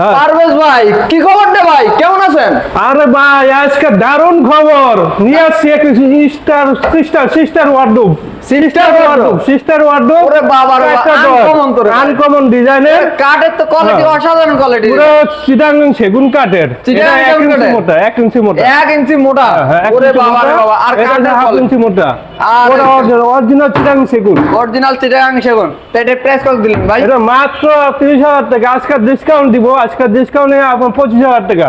হ্যাঁ। পারভেজ ভাই কি খবর রে ভাই? কেমন আছেন? আরে ভাই আজকে দারুণ খবর। নিয়ে আসছি এক sister sister sister wardrobe sister wardrobe? Sister wardrobe ওরে বাবা রে বাবা, uncommon তো রে ভাই। আনকমন ডিজাইনের কাঠের তো কোয়ালিটি হ্যাঁ। অসাধারণ কোয়ালিটি পুরো চিটাং সেগুন কাঠের। চিটাগাং এটা এক সেগুন ইঞ্চি কাঠের? মোটা ইঞ্চি মোটা। এক ইঞ্চি মোটা। হ্যাঁ, ওরে বাবা রে বাবা আর কাঠের হাফ ইঞ্চি মোটা। আর অরিজিনাল চিটাং সেগুন। অরিজিনাল সেগুন। তো এটা প্রাইস কত দিলেন ভাই? এটা মাত্র তিরিশ হাজার টাকা। আজকে ডিসকাউন্ট দিব আজকে ডিসকাউন্টে আপনার পঁচিশ হাজার টাকা।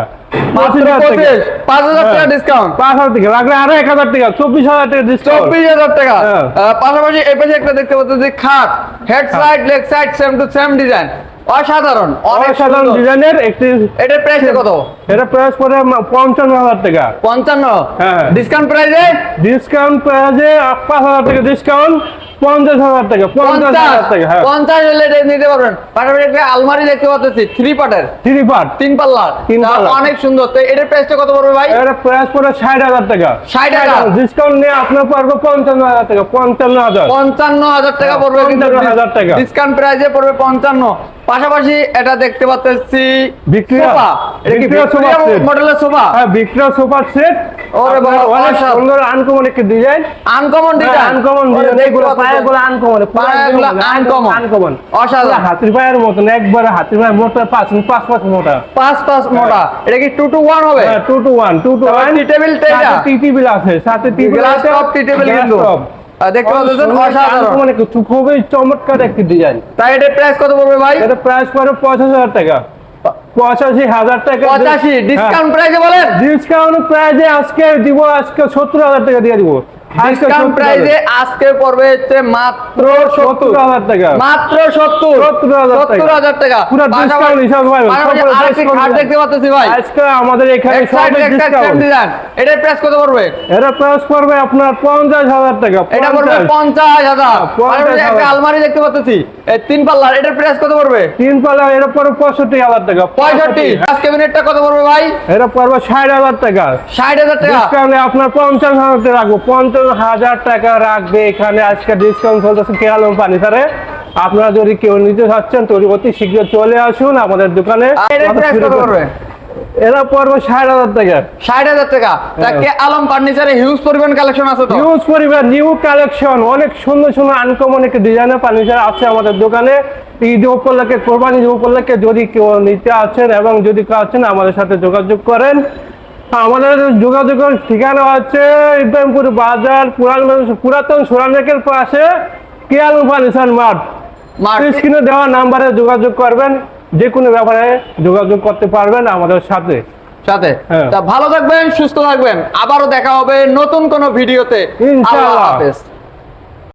পাঁচ হাজার টাকা। হ্যাঁ। ডিসকাউন্ট পাঁচ হাজার টাকা। লাগলে আরও এক হাজার টাকা চব্বিশ হাজার টাকা ডিসকাউন্ট চব্বিশ হাজার টাকা। হ্যাঁ। পাশাপাশি এই পাশে একটা দেখতে পাচ্ছি খাট। Head side leg side same to same design অসাধারণ অসাধারণ ডিজাইনের একটি এটার প্রাইস কত? এটা প্রাইস পড়ে পঞ্চান্ন হাজার টাকা। পঞ্চান্ন? হ্যাঁ। ডিসকাউন্ট প্রাইসে ডিসকাউন্ট প্রাইসে পাঁচ হাজার টাকা ডিসকাউন্ট পঞ্চাশ হাজার টাকা পঞ্চাশ হাজার টাকা হ্যাঁ। পঞ্চাশ হলে নিতে পারবেন। পাশাপাশি একটা আলমারি দেখতে পাচ্ছি থ্রি পার্টের থ্রি পার্ট তিন পাল্লার তিন তা পাল্লার। অনেক সুন্দর। তো এটার প্রাইসটা কত পড়বে ভাই? এটা প্রাইস পড়ে ষাট হাজার টাকা। 60,000 ডিসকাউন্ট নিয়ে আপনার পড়বে পঞ্চান্ন হাজার টাকা পঞ্চান্ন হাজার। পঞ্চান্ন হাজার টাকা পড়বে কিন্তু 55,000 টাকা। ডিসকাউন্ট প্রাইসে পড়বে পঞ্চান্ন। পাশাপাশি এটা দেখতে পাচ্ছি ভিক্টোরিয়া। সোফা। এটা কি ভিক্টোরিয়া সোফা। মডেলের সোফা? হ্যাঁ ভিক্টোরিয়া সুপার সেট ওরে বাবা, অনেক সুন্দর আনকমন একটা design uncommon design uncommon design পায়াগুলো uncommon পায়াগুলো uncommon। আনকমন অসাধারণ। হাতির পায়ের মতন একবারে হাতির পায়ের মোটা পাঁচ পাঁচ পাঁচ মোটা। পাঁচ পাঁচ মোটা। এটা কি টু টু ওয়ান হবে? Two two one two two তারপর ওয়ান tea table টা? টি টেবিল আছে সাথে টি টেবিল আছে। টপ টি টেবিল কিন্তু। দেখতে পাচ্ছেন অসাধারণ। মানে খুবই চমৎকার একটি ডিজাইন তাই এটার প্রাইস কত পড়বে ভাই? এটা প্রাইস পড়ে পঁচাশি হাজার টাকা। পঁচাশি হাজার টাকা পঁচাশি ডিসকাউন্ট প্রাইসে বলেন। ডিসকাউন্ট প্রাইজে আজকে দিব আজকে সত্তর হাজার টাকা দিয়ে দিব। ডিসকাউন্ট প্রাইসে আজকে পড়বে হচ্ছে মাত্র সত্তর। হাজার টাকা। মাত্র সত্তর। 70,000 টাকা। সত্তর হাজার টাকা। পুরো discount হিসাবে পাবেন। আরেকটি discount দেখতে পাচ্ছি ভাই। আজকে আমাদের এখানে এক সাইড সবই এক সাইড সেম ডিসকাউন্ট এটার প্রাইস কত পড়বে? এটা প্রাইস পড়বে আপনার পঞ্চাশ হাজার টাকা এটা পড়বে 50 পঞ্চাশ হাজার। একটা আলমারি দেখতে পাচ্ছি। এই তিন পাল্লার। এটার প্রাইস কত পড়বে? তিন পালা এটা পড়বে পঁয়ষট্টি হাজার টাকা। পঁয়ষট্টি। গ্লাস ক্যাবিনেটটা কত পড়বে ভাই? এটা পড়বে ষাট হাজার টাকা। ষাট হাজার টাকা। ডিসকাউন্টে আপনার পঞ্চাশ হাজার টাকা রাখব। হাজার টাকা রাখবে এখানে। আজকে ডিসকাউন্ট চলতেছে কেয়ালম পানিসারে আপনারা যদি কেউ নিতে চাচ্ছেন তৈরি অতি শীঘ্র চলে আসুন আমাদের দোকানে। এরা পড়বে ষাট হাজার টাকা। ষাট হাজার টাকা? তা হ্যাঁ। আলম ফার্নিচারে হিউজ পরিমাণ কালেকশন আছে তো? ইউজ পরিবার নিউ কালেকশন অনেক সুন্দর সুন্দর আনকমন একটা ডিজাইনের ফার্নিচার আছে আমাদের দোকানে। ঈদ উপলক্ষে কোরবানি উপলক্ষে যদি কেউ নিতে আছেন এবং যদি কেউ আছেন আমাদের সাথে যোগাযোগ করেন। আমাদের যোগাযোগের ঠিকানা হচ্ছে ইব্রাহিমপুর বাজার পুরান পুরাতন সুরানেকের পাশে কেয়াল ফার্নিচার মাঠ। স্ক্রিনে দেওয়া নাম্বারে যোগাযোগ করবেন যে কোনো ব্যাপারে যোগাযোগ করতে পারবেন আমাদের সাথে সাথে হ্যাঁ। তা ভালো থাকবেন সুস্থ থাকবেন আবারও দেখা হবে নতুন কোনো ভিডিওতে ইনশাআল্লাহ। হাফেজ